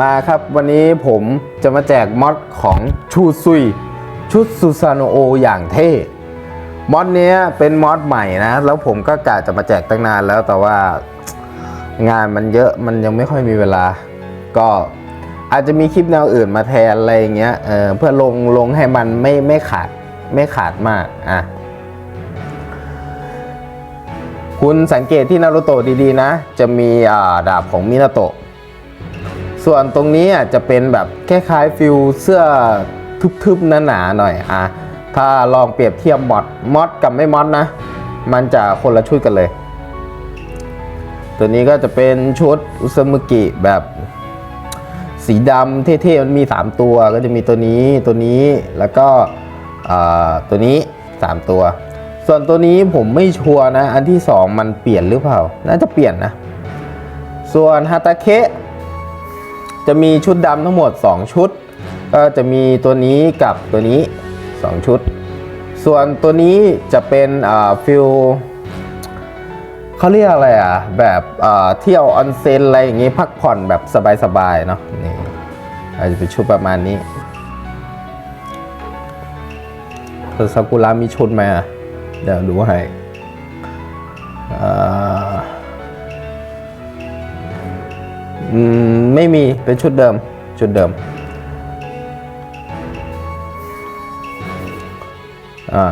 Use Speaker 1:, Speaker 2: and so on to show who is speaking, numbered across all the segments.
Speaker 1: มาครับวันนี้ผมจะมาแจกมอดของชูซุย ชุดซูซานโออย่างเท่มอดเนี้ยเป็นมอดใหม่นะ แล้วผมก็กะจะมาแจกตั้งนานแล้วแต่ว่างานมันเยอะมันยังไม่ค่อยมีเวลา ก็อาจจะมีคลิปแนวอื่นมาแทนอะไรอย่างเงี้ยเออเพื่อลงลงให้มันไม่ไม่ขาดไม่ขาดมากอะคุณสังเกตที่นารุโตะดีๆนะ จะมีอ่าดาบของมินาโตะ ส่วนตรงนี้จะเป็นแบบคล้ายๆฟิลเสื้อทึบๆหนาๆหน่อยอะถ้าลองเปรียบเทียบมอดมอดกับไม่มอดนะ มันจะคนละชุดกันเลย ตัวนี้ก็จะเป็นชุดอุซามุกิแบบสีดำเท่ๆมันมี 3 ตัวก็จะมีตัวนี้ตัวนี้แล้วก็ตัวนี้ 3 ตัว ส่วนตัวนี้ผมไม่ชัวร์นะ อันที่ 2 มันเปลี่ยนหรือเปล่า น่าจะเปลี่ยนนะ ส่วนฮาตาเคะ จะมีชุดดำทั้งหมด 2 ชุด ก็จะมีตัวนี้กับตัวนี้ 2 ชุด ส่วนตัวนี้จะเป็นอ่าฟิลเขาเรียกอะไรอะ แบบเอ่อเที่ยวออนเซ็นอะไรอย่างงี้พักผ่อนแบบสบายๆเนาะนี่อาจจะเป็นชุดประมาณนี้เธอซากุระมีชุดไหมอะ เดี๋ยวดูให้อ่า อืมไม่มีเป็นชุดเดิม ชุดเดิมอ่า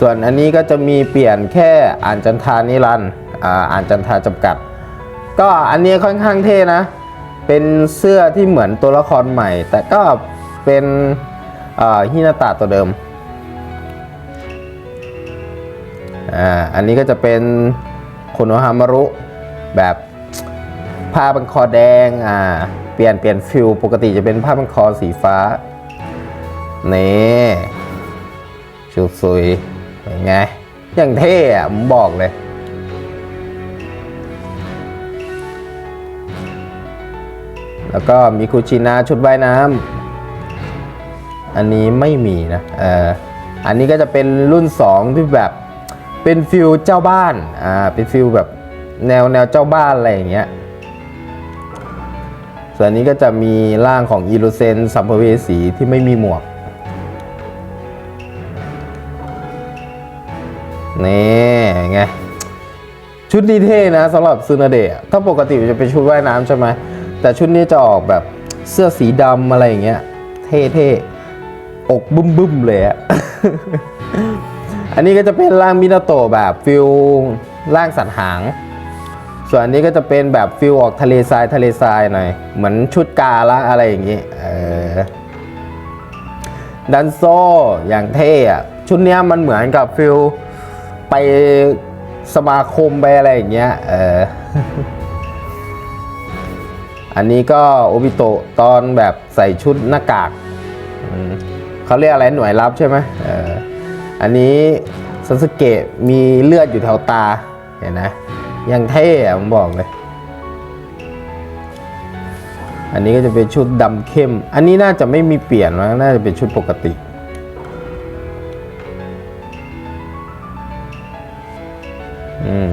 Speaker 1: ส่วนอันนี้ก็จะมีเปลี่ยนแค่อ่านจันทานิรันอ่าอ่านจันทาจำกัด ก็อันนี้ค่อนข้างเท่นะ เป็นเสื้อที่เหมือนตัวละครใหม่ แต่ก็เป็นอ่าฮินาตะตัวเดิม อ่าอันนี้ก็จะเป็นโคโนฮามารุแบบผ้าบังคอแดงอ่าเปลี่ยนเปลี่ยนฟิลปกติจะเป็นผ้าบังคอสีฟ้านี่ชุดสวยเป็นไงอย่างเท่อะผมบอกเลย แล้วก็มีคุชินาชุดว่ายน้ำอันนี้ไม่มีนะเอออันนี้ก็จะเป็นรุ่น 2 ที่แบบ เป็นฟิลเจ้าบ้าน อ่า เป็นฟิลแบบแนวแนวเจ้าบ้านอะไรอย่างเงี้ย ส่วนนี้ก็จะมีร่างของอีลูเซนสัมภเวสีที่ไม่มีหมวก นี่ไง ชุดนี้เท่นะสำหรับซูนาเดะถ้าปกติจะเป็นชุดว่ายน้ำใช่ไหม แต่ชุดนี้จะออกแบบเสื้อสีดำอะไรอย่างเงี้ย เท่ๆ อกบึ้มบึ้มๆเลยอะ อันนี้ก็จะเป็นร่างมินาโตะแบบฟิลร่างสัตว์หาง ส่วนอันนี้ก็จะเป็นแบบฟิลออกทะเลทรายทะเลทรายหน่อย เหมือนชุดกาละอะไรอย่างงี้เออดันโซอย่างเท่อะชุดเนี้ยมันเหมือนกับฟิลไปสมาคมไปอะไรอย่างเงี้ยเอออันนี้ก็โอบิโตตอนแบบใส่ชุดหน้ากากเขาเรียกอะไรหน่วยลับใช่ไหมเออ อันนี้ซัสเกะมีเลือดอยู่แถวตา เห็นนะยังเท่ะผมบอกเลย อันนี้ก็จะเป็นชุดดำเข้ม อันนี้น่าจะไม่มีเปลี่ยนนะน่าจะเป็นชุดปกติอืม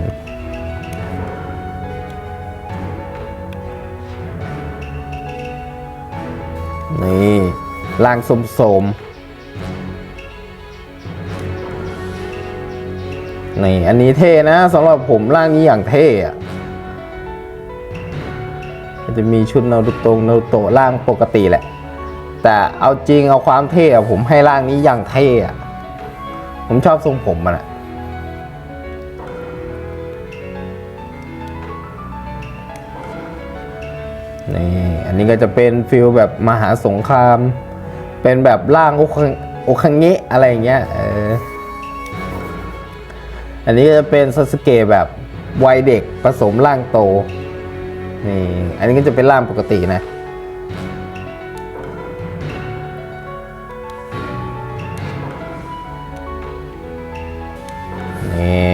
Speaker 1: นี่ล่างสมสมๆ นี่อันนี้เท่นะสำหรับผมร่างนี้อย่างเท่อะจะมีชุดนารุโตะนารุโตะร่างปกติแหละ แต่เอาจริงเอาความเท่อะผมให้ร่างนี้อย่างเท่อะผมชอบทรงผมมันอะนี่อันนี้ก็จะเป็นฟิลแบบมหาสงคราม เป็นแบบร่างโอคังโอคังเงะอะไรอย่างเงี้ยเอ อันนี้ก็จะเป็นซาสเกะแบบวัยเด็กผสมร่างโตนี่อันนี้ก็จะเป็นร่างปกตินะ นี่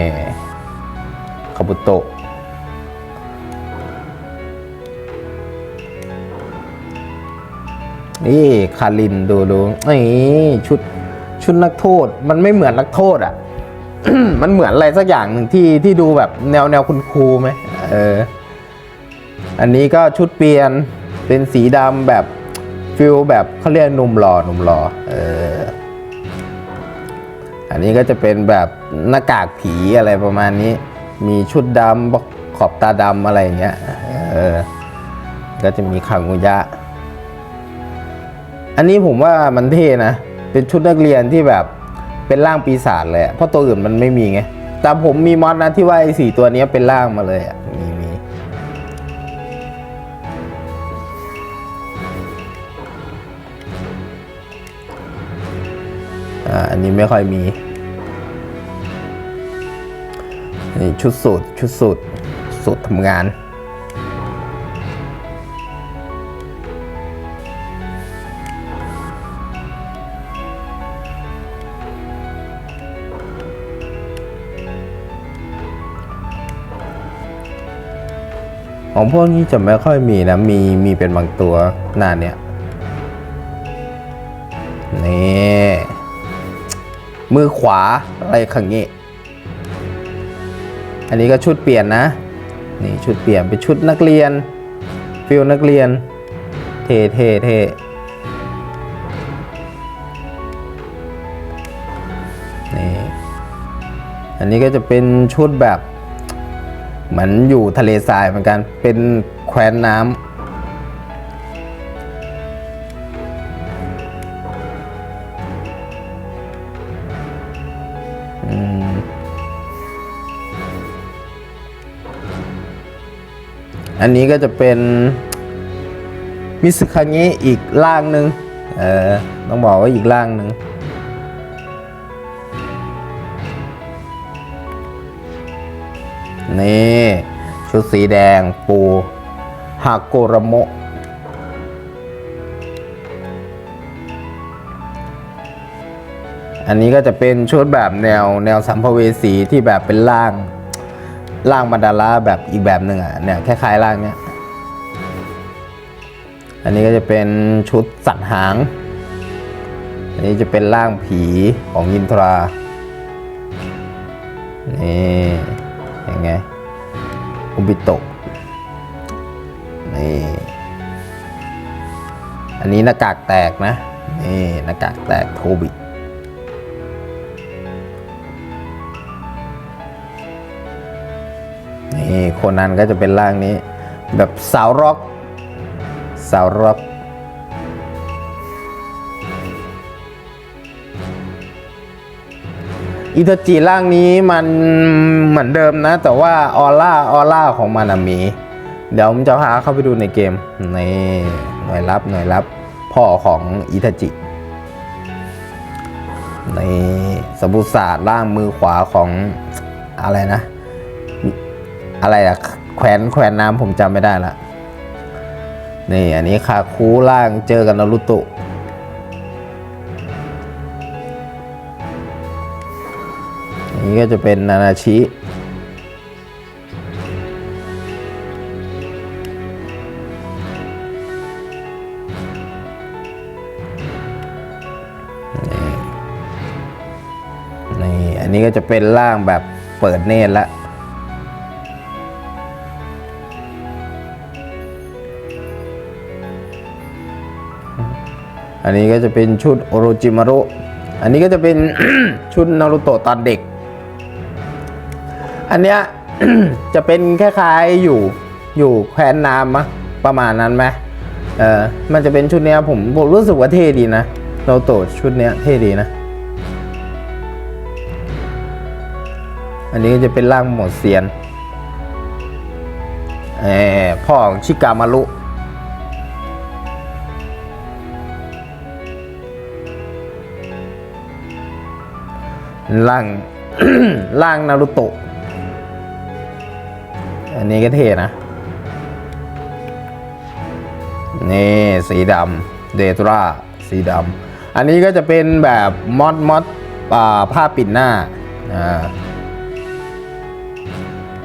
Speaker 1: คาบุโตะนี่คารินดูดูนี่ชุดชุดนักโทษมันไม่เหมือนนักโทษอะ มันเหมือนอะไรสักอย่างหนึ่งที่ที่ดูแบบแนวแนวคุณครูไหมเออ อันนี้ก็ชุดเปลี่ยนเป็นสีดำแบบฟิลแบบเขาเรียกหนุ่มหล่อหนุ่มหล่อเออ อันนี้ก็จะเป็นแบบหน้ากากผีอะไรประมาณนี้ มีชุดดำขอบตาดำอะไรอย่างเงี้ย เออ ก็จะมีขังุยะ อันนี้ผมว่ามันเท่นะ เป็นชุดนักเรียนที่แบบ เป็นร่างปีศาจเลยเพราะตัวอื่นมันไม่มีไง แต่ผมมีมอดนะที่ว่าไอ้สี่ตัวนี้เป็นร่างมาเลยอะมีมีอ่าอันนี้ไม่ค่อยมีนี่ชุดสูตรชุดสูตรสูตรทำงาน ของพวกนี้จะไม่ค่อยมีนะ มีมีเป็นบางตัวหน้าเนี้ยนี่มือขวาอะไรขังงี้อันนี้ก็ชุดเปลี่ยนนะ นี่ชุดเปลี่ยนเป็นชุดนักเรียน ฟิลนักเรียน เท่เท่เท่นี่อันนี้ก็จะเป็นชุดแบบ เหมือนอยู่ทะเลทรายเหมือนกัน เป็นแคว้นน้ำอันนี้ก็จะเป็นมิสคางิอีกร่างหนึ่งเออต้องบอกว่าอีกร่างหนึ่ง นี่ชุดสีแดงปูฮาโกระโมะอันนี้ก็จะเป็นชุดแบบแนวแนวสัมภเวสีที่แบบเป็นร่างร่างมาดาราแบบอีกแบบหนึ่งอะเนี่ยคล้ายๆร่างเนี้ยอันนี้ก็จะเป็นชุดสัตว์หาง อันนี้จะเป็นร่างผีของยินทรานี่ ยังไงอุบิโตะนี่อันนี้หน้ากากแตกนะนี่หน้ากากแตกโทบินี่คนนั้นก็จะเป็นร่างนี้ แบบสาวร็อก สาวร็อก อิตาจิร่างนี้มันเหมือนเดิมนะ แต่ว่าออร่าออร่าของมันมี เดี๋ยวผมจะพาเข้าไปดูในเกมในหน่วยรับหน่วยรับพ่อของอิตาจิ ในสมุทรศาสตร์ร่างมือขวาของอะไรนะ อะไรอะแขวนแขวนน้ำผมจำไม่ได้ละนี่อันนี้คาคูล่างเจอกันนารุโต นี้ก็จะเป็นนานาชินี่นี่อันนี้ก็จะเป็นร่างแบบเปิดเนตรละอันนี้ก็จะเป็นชุดโอโรจิมารุอันนี้ก็จะเป็นชุดนารูโตะตอนเด็ก อันเนี้ย จะเป็นคล้ายๆอยู่อยู่แคว้นน้ำมะประมาณนั้นไหมเออมันจะเป็นชุดเนี้ยผมผมรู้สึกว่าเท่ดีนะโนโตชุดเนี้ยเท่ดีนะ อันนี้จะเป็นร่างหมดเซียนเออพ่อของชิกามารุร่างร่างนารุโตะ อันนี้ก็เท่นะ นี่ สีดำเดตราสีดำอันนี้ก็จะเป็นแบบมอดมอดผ้าปิดหน้า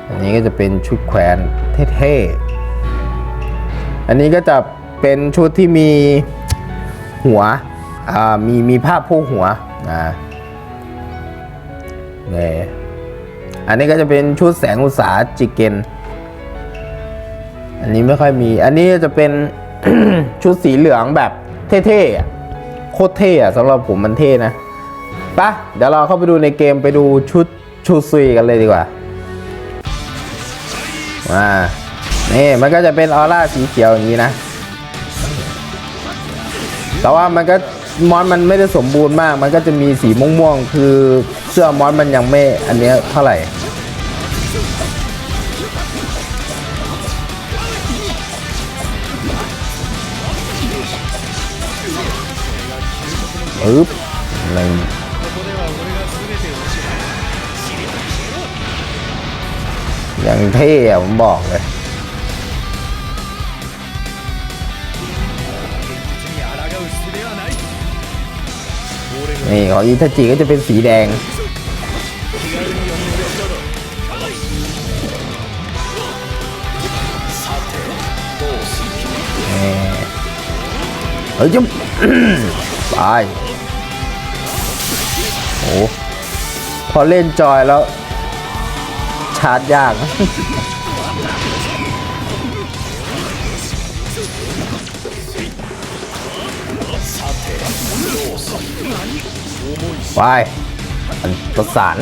Speaker 1: อันนี้ก็จะเป็นชุดแขวนเท่ๆ อันนี้ก็จะเป็นชุดที่มีหัวมีมีผ้าโพกหัวอ่านี่อันนี้ก็จะเป็นชุดแสงอุตสาจิเกน อันนี้ไม่ค่อยมี อันนี้จะเป็นชุดสีเหลืองแบบเท่ๆโคตรเท่อะสำหรับผมมันเท่นะปะเดี๋ยวเราเข้าไปดูในเกมไปดูชุดชูซุยกันเลยดีกว่ามานี่มันก็จะเป็นออร่าสีเขียวอย่างนี้นะ แต่ว่ามันก็มอนมันไม่ได้สมบูรณ์มาก มันก็จะมีสีม่วงๆ คือเสื้อมอนมันยังไม่อันเนี้ยเท่าไหร่ อึ๊บหนึ่งอย่างเท่อะผมบอกเลยนี่ของอิทาจิก็จะเป็นสีแดง เฮ้ยจุ๊บไป โอ้พอเล่นจอยแล้ว ชาร์จยาก ไปอันประสาน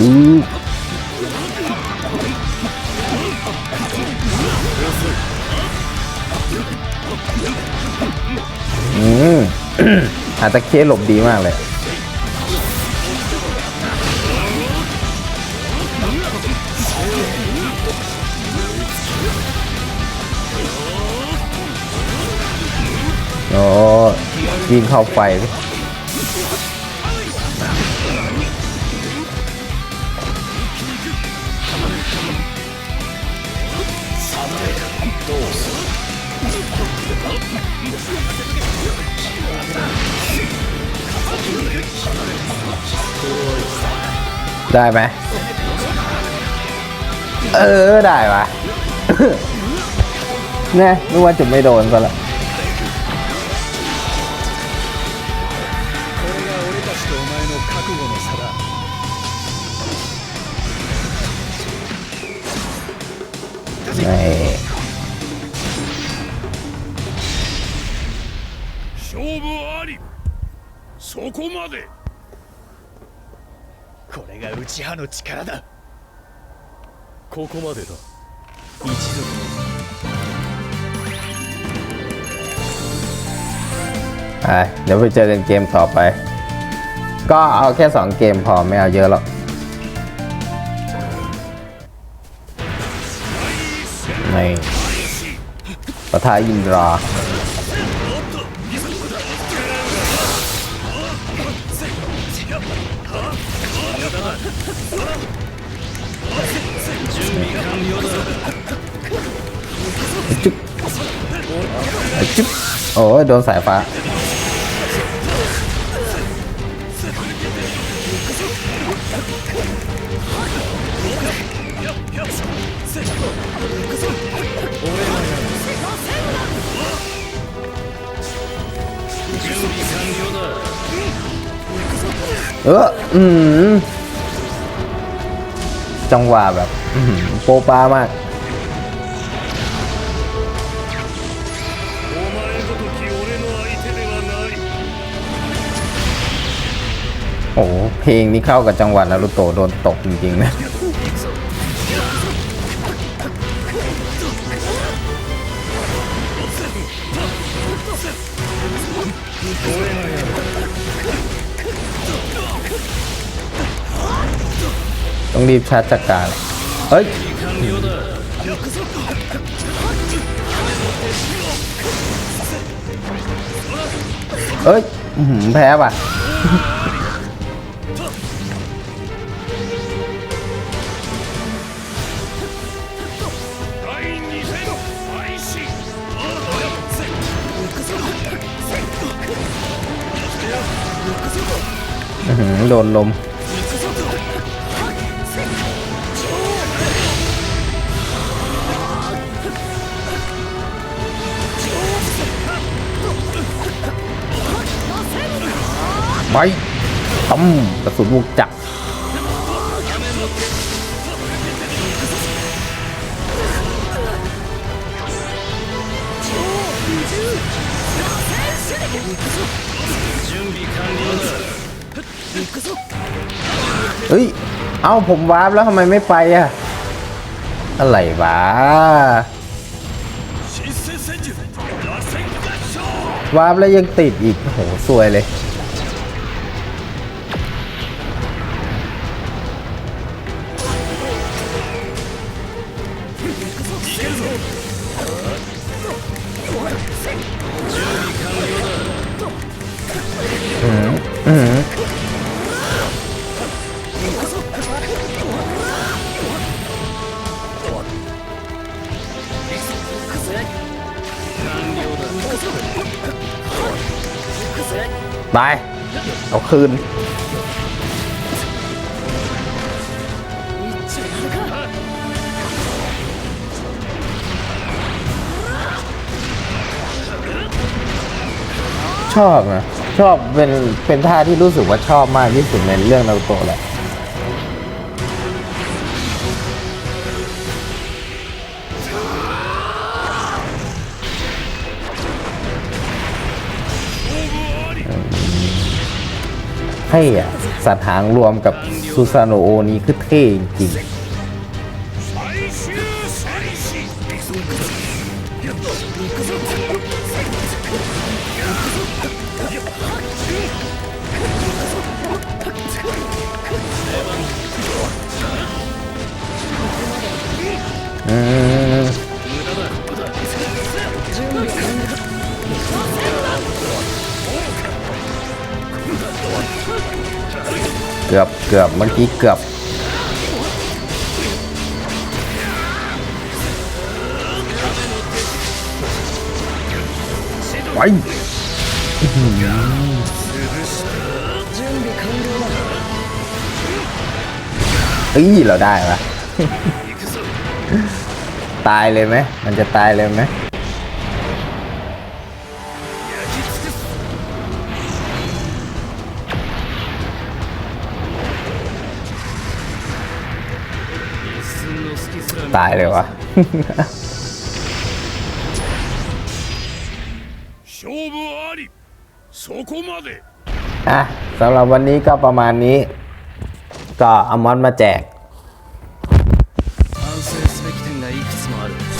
Speaker 1: อืออืมอาจจะเคสหลบดีมากเลยโอ้วิ่งเข้าไฟ ได้ไหมเออ ได้ปะเนี่ยนึกว่าจะไม่โดนซะละ
Speaker 2: 勝負ありそこまでこれが内派の力だここまでだ一族の
Speaker 1: อ่ะเดี๋ยวไปเจอกันเกมต่อไป ก็เอาแค่ 2 เกมพอไม่เอาเยอะหรอก นี่ปะทาอินราจุ๊บจุ๊บโอ้ยโดนสายฟ้า อออืมจังหวะแบบโปปามากโอ้เพลงนี้เข้ากับจังหวะนารุโตโดนตกจริงๆนะ รีบชาร์จจัดการเฮ้ยเฮ้ยแพ้ป่ะ โดนลม ไปตั้มกระสุนลูกจักเฮ้ย เอ้าผมวาร์ปแล้วทำไมไม่ไปอะอะไรวะวาร์ปแล้วยังติดอีกโหสวยเลย คืน ชอบนะ ชอบเป็นเป็นท่าที่รู้สึกว่าชอบมากที่สุดในเรื่องนารูโตะแหละ ให้อะสัตว์หางรวมกับซูซานโนโอนี้คือเท่จริง เกือบเกือบเมื่อกี้เกือบ ไปเฮ้ยเราได้ปะตายเลยไหม มันจะตายเลยไหม ตายเลยวะ
Speaker 2: 勝負ありそこまで
Speaker 1: อ่ะสำหรับวันนี้ก็ประมาณนี้ ก็เอามอนมาแจก